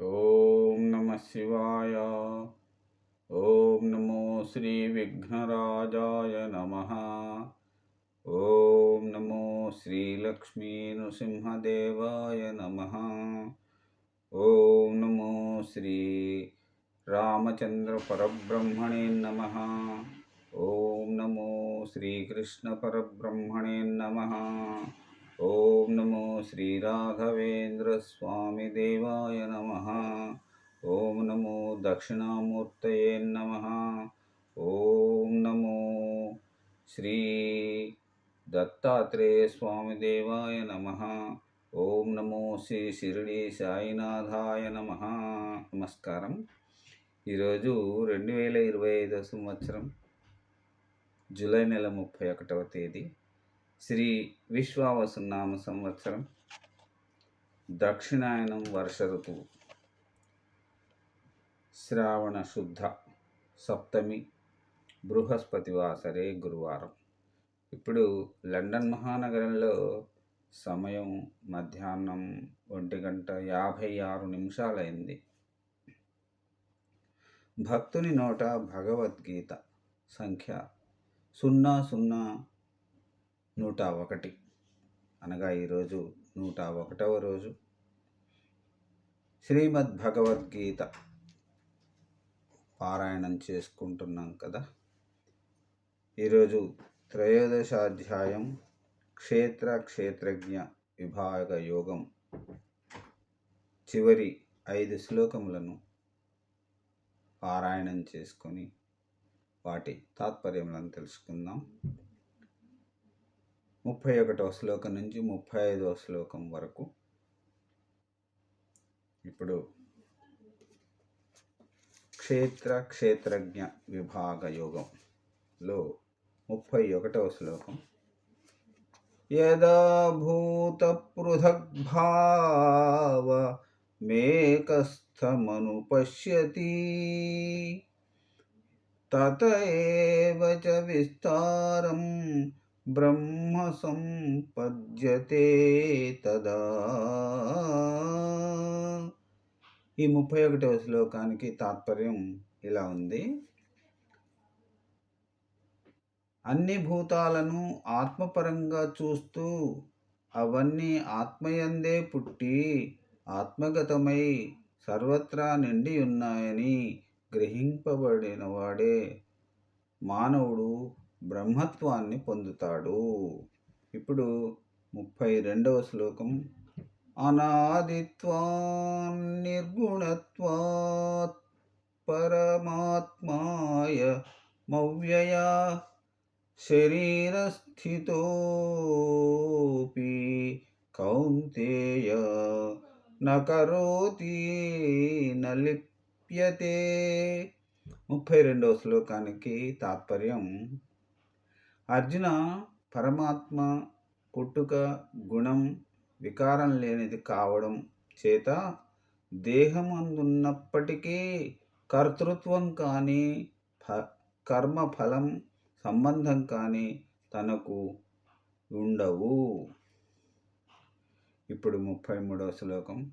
ఓం నమ శివాయ ఓం నమో శ్రీ విఘ్నరాజాయ నమ ఓం నమో శ్రీ లక్ష్మీ నృసింహదేవాయ నమ ఓం నమో శ్రీ రామచంద్ర పరబ్రహ్మణే నమ ఓం నమో శ్రీకృష్ణ పరబ్రహ్మణే నమ ఓం నమో శ్రీరాఘవేంద్రస్వామిదేవాయ నమ. ఓం నమో దక్షిణామూర్తయే నమ. ఓం నమో శ్రీ దత్తాత్రేయ స్వామిదేవాయ నమ. ఓం నమో శ్రీ షిరిడి సాయినాథాయ నమ. నమస్కారం. ఈరోజు రెండు వేల ఇరవై ఐదో సంవత్సరం జూలై నెల ముప్పై ఒకటవ తేదీ. శ్రీ విశ్వావసునామ సంవత్సరం. దక్షిణాయనం వర్ష ఋతువు. శ్రావణ శుద్ధ సప్తమి బృహస్పతి వాసరే గురువారం. ఇప్పుడు లండన్ మహానగరంలో సమయం మధ్యాహ్నం ఒంటి గంట యాభై ఆరు నిమిషాలైంది. భక్తుని నోట భగవద్గీత సంఖ్య సున్నా సున్నా నూట ఒకటి అనగా ఈరోజు నూట ఒకటవ రోజు. శ్రీమద్ భగవద్గీత పారాయణం చేసుకుంటున్నాం కదా. ఈరోజు త్రయోదశాధ్యాయం క్షేత్ర క్షేత్రజ్ఞ విభాగ యోగం. చివరి ఐదు శ్లోకములను పారాయణం చేసుకొని వాటి తాత్పర్యములను తెలుసుకుందాం. ముప్పై ఒకటవ శ్లోకం నుంచి ముప్పై ఐదవ శ్లోకం వరకు. ఇప్పుడు క్షేత్ర క్షేత్రజ్ఞ విభాగ యోగంలో ముప్పై ఒకటవ శ్లోకం. యదా భూత పృథగ్భావ మేకస్థమను పశ్యతి తత ఏవ విస్తారం బ్రహ్మ సంపద్యతే తదా. ఈ ముప్పై ఒకటవ శ్లోకానికి తాత్పర్యం ఇలా ఉంది. అన్ని భూతాలను ఆత్మపరంగా చూస్తూ అవన్నీ ఆత్మయందే పుట్టి ఆత్మగతమై సర్వత్రా నిండి ఉన్నాయని గ్రహింపబడిన వాడే మానవుడు బ్రహ్మత్వాన్ని పొందుతాడు. ఇప్పుడు ముప్పై రెండవ శ్లోకం. అనాదిత్వాన్ నిర్గుణత్వాత్ పరమాత్మాయ మవ్యయ శరీరస్థితోపి కౌంతేయ నకరోతి నలిప్యతే. ముప్పై రెండవ శ్లోకానికి తాత్పర్యం అర్జున పరమాత్మ పుట్టుక గుణం వికారం లేనిది కావడం చేత దేహం అందున్నప్పటికీ కర్తృత్వం కానీ ఫ కర్మ ఫలం సంబంధం కానీ తనకు ఉండవు. ఇప్పుడు ముప్పై మూడవ శ్లోకం.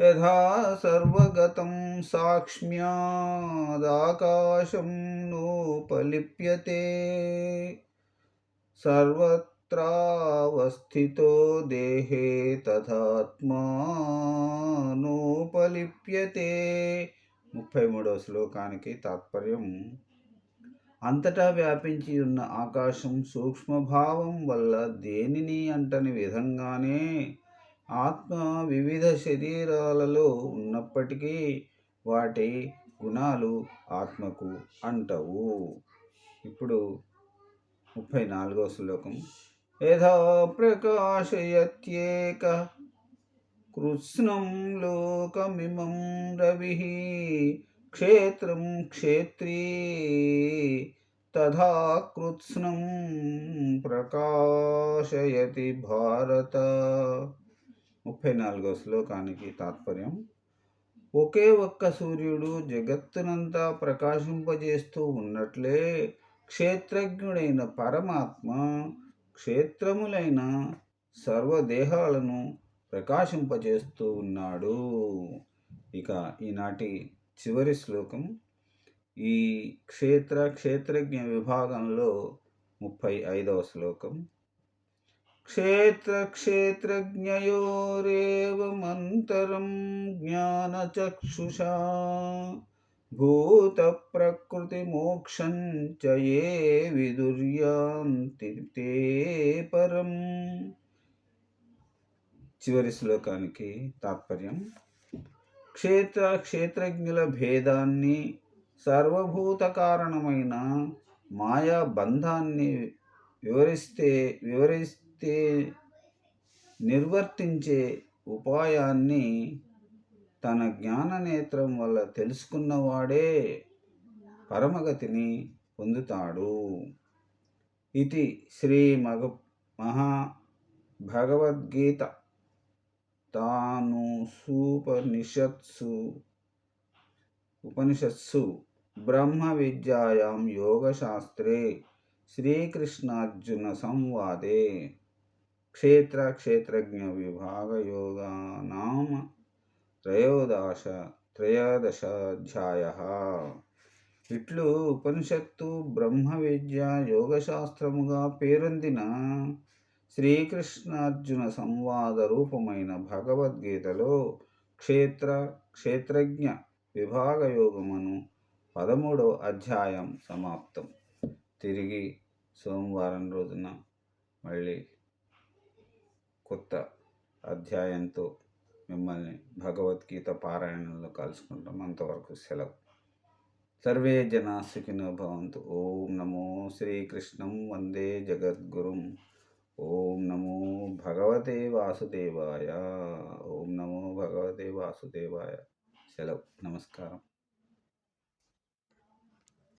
యథా సర్వగతం సాక్ష్మ్యాదాకాశం నోపలిప్యతే. సర్వత్రావస్థితో దేహే తథాత్మానోపలిప్యతే ముప్పై మూడవ శ్లోకానికి తాత్పర్యం అంతటా వ్యాపించి ఉన్న ఆకాశం సూక్ష్మభావం వల్ల దేనిని అంటని విధంగానే ఆత్మ వివిధ శరీరాలలో ఉన్నప్పటికీ వాటి గుణాలు ఆత్మకు అంటవు. ఇప్పుడు ముప్పై నాలుగో శ్లోకం. యథా ప్రకాశయత్యేక కృత్స్నం లోకమిమం రవి క్షేత్రం క్షేత్రీ తథా కృత్స్నం ప్రకాశయతి భారత. ముప్పై నాలుగో శ్లోకానికి తాత్పర్యం. ఒకే ఒక్క సూర్యుడు జగత్తునంతా ప్రకాశింపజేస్తూ ఉన్నట్లే క్షేత్రజ్ఞుడైన పరమాత్మ క్షేత్రములైన సర్వదేహాలను ప్రకాశింపజేస్తూ ఉన్నాడు. ఇక ఈనాటి చివరి శ్లోకం. ఈ క్షేత్ర క్షేత్రజ్ఞ విభాగంలో ముప్పై ఐదవ శ్లోకం. క్షేత్ర క్షేత్రజ్ఞయోరేవమంతరం జ్ఞానచక్షుషా భూత ప్రకృతి మోక్షం ఏ విదుర్యాంతి పరం. చివరి శ్లోకానికి తాత్పర్యం. క్షేత్ర క్షేత్రజ్ఞుల భేదాన్ని సర్వభూత కారణమైన మాయా బంధాన్ని వివరిస్తే వివరిస్తే నిర్వర్తించే ఉపాయాన్ని తన జ్ఞాన నేత్రం వల్ల తెలుసుకున్నవాడే పరమగతిని పొందుతాడు. ఇది శ్రీ మగ మహా భగవద్గీత. తాను సూపనిషత్సు ఉపనిషత్సు బ్రహ్మ విద్యాయాం యోగశాస్త్రే శ్రీకృష్ణార్జున సంవాదే. క్షేత్ర క్షేత్రజ్ఞ విభాగ యోగా త్రయోదశ త్రయోదశాధ్యాయ. ఇట్లు ఉపనిషత్తు బ్రహ్మ విద్య యోగశాస్త్రముగా పేరొందిన శ్రీకృష్ణార్జున సంవాద రూపమైన భగవద్గీతలో క్షేత్ర క్షేత్రజ్ఞ విభాగ యోగమును పదమూడవ అధ్యాయం సమాప్తం. తిరిగి సోమవారం రోజున మళ్ళీ కొత్త అధ్యాయంతో మిమ్మల్ని భగవద్గీత పారాయణంలో కలుసుకుంటాం. అంతవరకు సెలవు. సర్వే జనా సుఖినో భవంతు. ఓం నమో శ్రీకృష్ణం వందే జగద్గురుం. ఓం నమో భగవతే వాసుదేవాయ. ఓం నమో భగవతే వాసుదేవాయ. సెలవు. నమస్కారం.